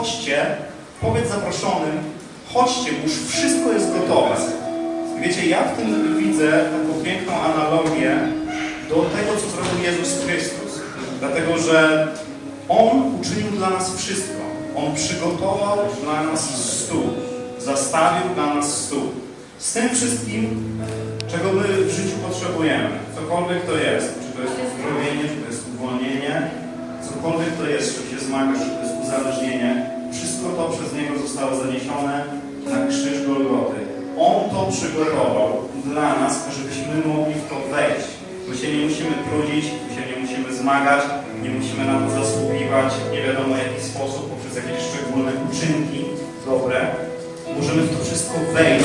chodźcie, powiedz zaproszonym, chodźcie, już wszystko jest gotowe. Wiecie, ja w tym widzę taką piękną analogię do tego, co zrobił Jezus Chrystus. Dlatego, że On uczynił dla nas wszystko. On przygotował dla nas stół. Zastawił dla nas stół. Z tym wszystkim, czego my w życiu potrzebujemy. Cokolwiek to jest. Czy to jest uzdrowienie, czy to jest uwolnienie. Cokolwiek to jest, czym się zmagasz, czy to jest uzależnienie. Wszystko to przez Niego zostało zaniesione na krzyż Golgoty. On to przygotował dla nas, żebyśmy mogli w to wejść. My się nie musimy trudzić, my się nie musimy zmagać, nie musimy na to zasługiwać, nie wiadomo w jaki sposób, poprzez jakieś szczególne uczynki dobre. Możemy w to wszystko wejść.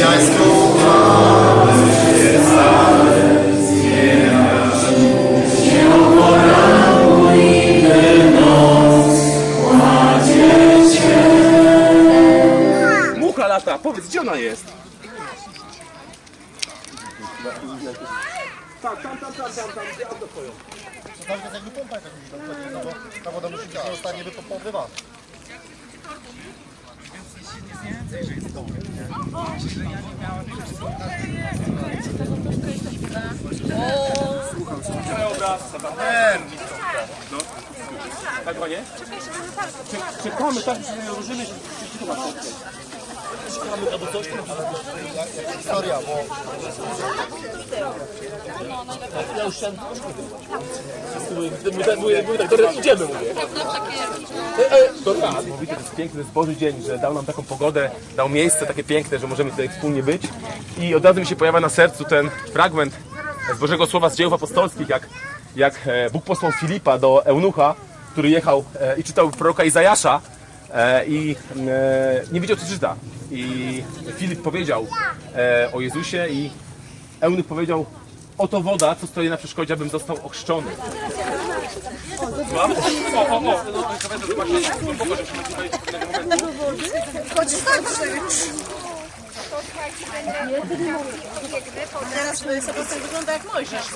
Niebiańską chwałę. Mucha lata, powiedz, gdzie ona jest? Tak, tam, tam, tam, tam, tam, gdzie auto twoją? Cały czas jakby pompa jakaś musi tam wchodzić, no bo ta woda musi być zostanie wypompowywana. Krajobraz, ten. No. Tak, panie? Czek- Czekamy, tak, że nie ruszymy się. Czekamy, albo coś. Historia, bo Ja już chciałem Mówię, mówię, mówię, mówię tak, dobra, idziemy, mówię. E, e, To jest piękny, to jest Boży dzień, że dał nam taką pogodę, dał miejsce takie piękne, że możemy tutaj wspólnie być. I od razu mi się pojawia na sercu ten fragment z Bożego Słowa z dziejów apostolskich, jak, jak e, Bóg posłał Filipa do Eunucha, który jechał e, i czytał proroka Izajasza e, i e, nie wiedział, co czyta. I Filip powiedział e, o Jezusie i Eunuch powiedział, oto woda, co stoi na przeszkodzie, abym został ochrzczony. Słucham? O, o, o, no, to jest właśnie głęboko, żeśmy tutaj pewnego momentu. Teraz Sebastian wygląda jak Mojżesz.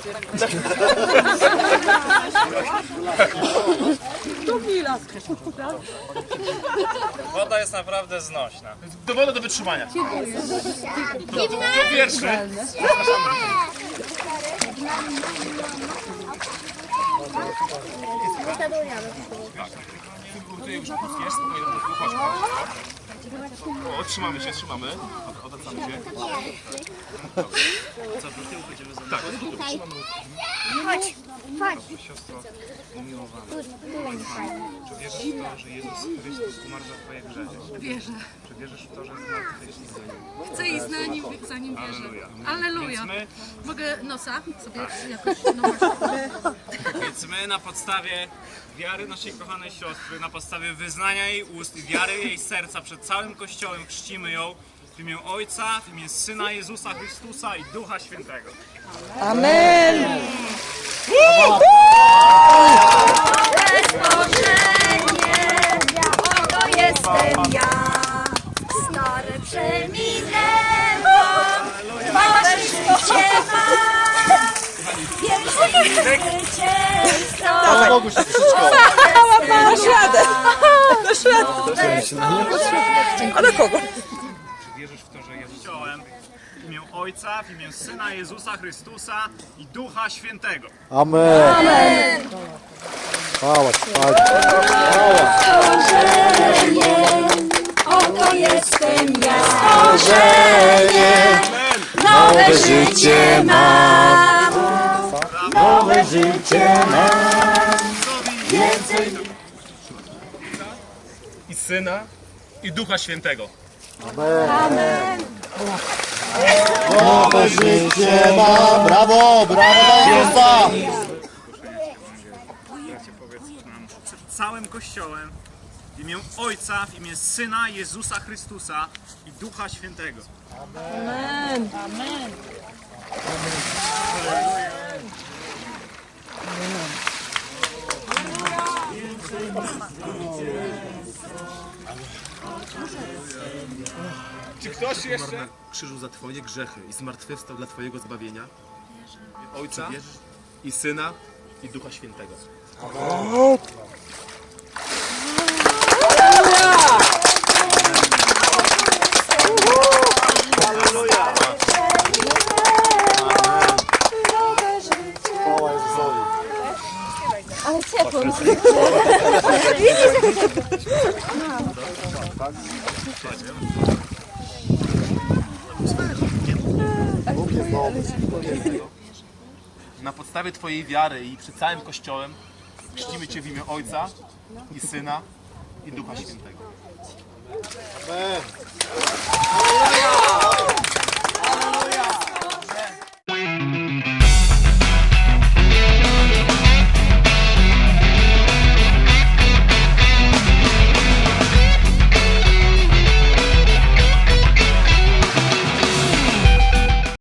Woda jest naprawdę znośna. Dowolne do wytrzymania. To, to pierwszy. Już pustiesz, spokojnie, chodź, chodź. O, trzymamy się, trzymamy. Od- Odwracamy się. Co, do tyłu będziemy Tak, Chodź, chodź. Siostro umiłowana, czy wierzysz w to, że Jezus Chrystus umarł za Twoje grzechy? Wierzę. Czy wierzysz w to, że zmartwychwstał? Chcę iść za za nim wierzę. Alleluja. Alleluja. Więc my, Mogę nosa sobie jakoś no, więc my na podstawie wiary naszej kochanej siostry, na podstawie wyznania jej ust i wiary jej serca przed całym Kościołem chrzcimy ją w imię Ojca, w imię Syna Jezusa Chrystusa i Ducha Świętego. Oto jestem ja, zwycięstwo. Bogu się krzyczko. Jestem ja, A do kogo? Wierzysz w to, że Jezus w imię Ojca, w imię Syna Jezusa Chrystusa i Ducha Świętego. Amen. Chwała Ci. Oto jestem ja stworzenie, nowe życie mam, życie mam. I Syna, i Ducha Świętego. Nowe życie ma. Brawo, brawo, nam przed całym Kościołem w imię Ojca, w imię Syna Jezusa Chrystusa i Ducha Świętego. Czy ktoś jeszcze? Krzyżu za Twoje grzechy i zmartwychwstał dla Twojego zbawienia. Ojca i Syna i Ducha Świętego. Dobry. Na podstawie Twojej wiary i przed całym Kościołem chrzcimy Cię w imię Ojca i Syna i Ducha Świętego. Amen.